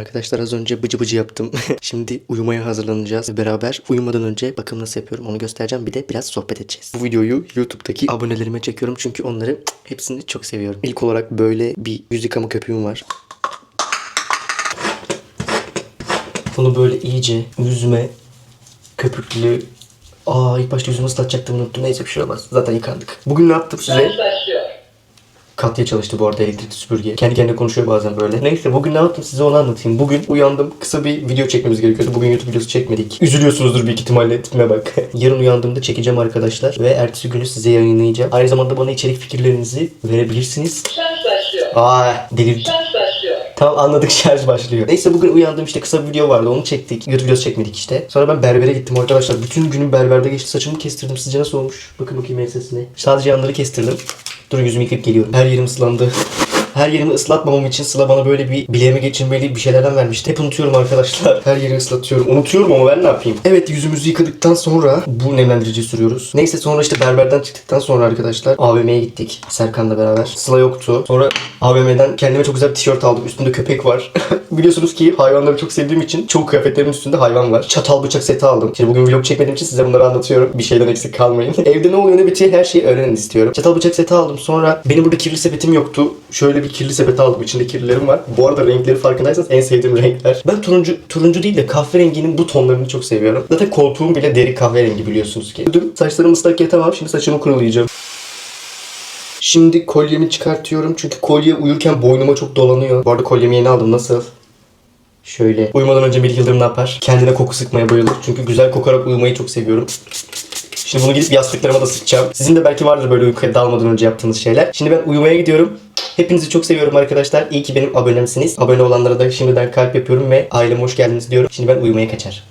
Arkadaşlar az önce bıcı bıcı yaptım. Şimdi uyumaya hazırlanacağız beraber. Uyumadan önce bakım nasıl yapıyorum onu göstereceğim. Bir de biraz sohbet edeceğiz. Bu videoyu YouTube'daki abonelerime çekiyorum çünkü onları hepsini çok seviyorum. İlk olarak böyle bir yüz yıkama köpüğüm var. Bunu böyle iyice yüzüme köpüklü Aa ilk başta yüzümü ıslatacaktım unuttum. Neyse bir şey olmaz. Zaten yıkandık. Bugün ne yaptım size? Katya çalıştı bu arada elektrikli süpürge. Kendi kendine konuşuyor bazen böyle. Neyse bugün ne yaptım size onu anlatayım. Bugün uyandım. Kısa bir video çekmemiz gerekiyordu. Bugün YouTube videosu çekmedik. Üzülüyorsunuzdur büyük ihtimalle tipime bak. Yarın uyandığımda çekeceğim arkadaşlar. Ve ertesi günü size yayınlayacağım. Aynı zamanda bana içerik fikirlerinizi verebilirsiniz. Şarj başlıyor. Aa delirdim. Başlıyor. Tamam anladık şarj başlıyor. Neyse bugün uyandım işte kısa bir video vardı onu çektik. YouTube videosu çekmedik işte. Sonra ben berbere gittim arkadaşlar. Bütün günüm berberde geçti. Saçımı kestirdim. Sizce nasıl olmuş? Bakın bakayım ensesine. Sadece yanları kestirdim. Dur yüzümü yıkayıp geliyorum. Her yerim ıslandı. Her yerimi ıslatmamam için Sıla bana böyle bir bileğime geçirmeli bir şeylerden vermişti. Hep unutuyorum arkadaşlar. Her yerimi ıslatıyorum. Unutuyorum ama ben ne yapayım? Evet yüzümüzü yıkadıktan sonra bu nemlendirici sürüyoruz. Neyse sonra işte berberden çıktıktan sonra arkadaşlar AVM'ye gittik. Serkan'la beraber. Sıla yoktu. Sonra AVM'den kendime çok güzel bir tişört aldım. Üstünde köpek var. Biliyorsunuz ki hayvanları çok sevdiğim için çoğu kıyafetlerimin üstünde hayvan var. Çatal bıçak seti aldım. Şimdi bugün vlog çekmediğim için size bunları anlatıyorum. Bir şeyden eksik kalmayın. Evde ne oluyor ne bitiyor her şeyi öğrenin istiyorum. Çatal bıçak seti aldım. Sonra benim burada kirli sepetim yoktu. Şöyle bir kirli sepet aldım. İçinde kirlilerim var. Bu arada renkleri farkındaysanız en sevdiğim renkler. Ben turuncu turuncu değil de kahverenginin bu tonlarını çok seviyorum. Zaten koltuğum bile deri kahverengi biliyorsunuz ki. Dün saçlarım ıslak ya tamam. Şimdi saçımı kurulayacağım. Şimdi kolyemi çıkartıyorum çünkü kolye uyurken boynuma çok dolanıyor. Bu arada kolyemi yeni aldım. Nasıl? Şöyle. Uyumadan önce Melih Yıldırım ne yapar? Kendine koku sıkmaya bayılır. Çünkü güzel kokarak uyumayı çok seviyorum. Şimdi bunu gidip yastıklarıma da sıkacağım. Sizin de belki vardır böyle uykuya dalmadan önce yaptığınız şeyler. Şimdi ben uyumaya gidiyorum. Hepinizi çok seviyorum arkadaşlar. İyi ki benim abonemsiniz. Abone olanlara da şimdiden kalp yapıyorum ve aileme hoş geldiniz diyorum. Şimdi ben uyumaya kaçar.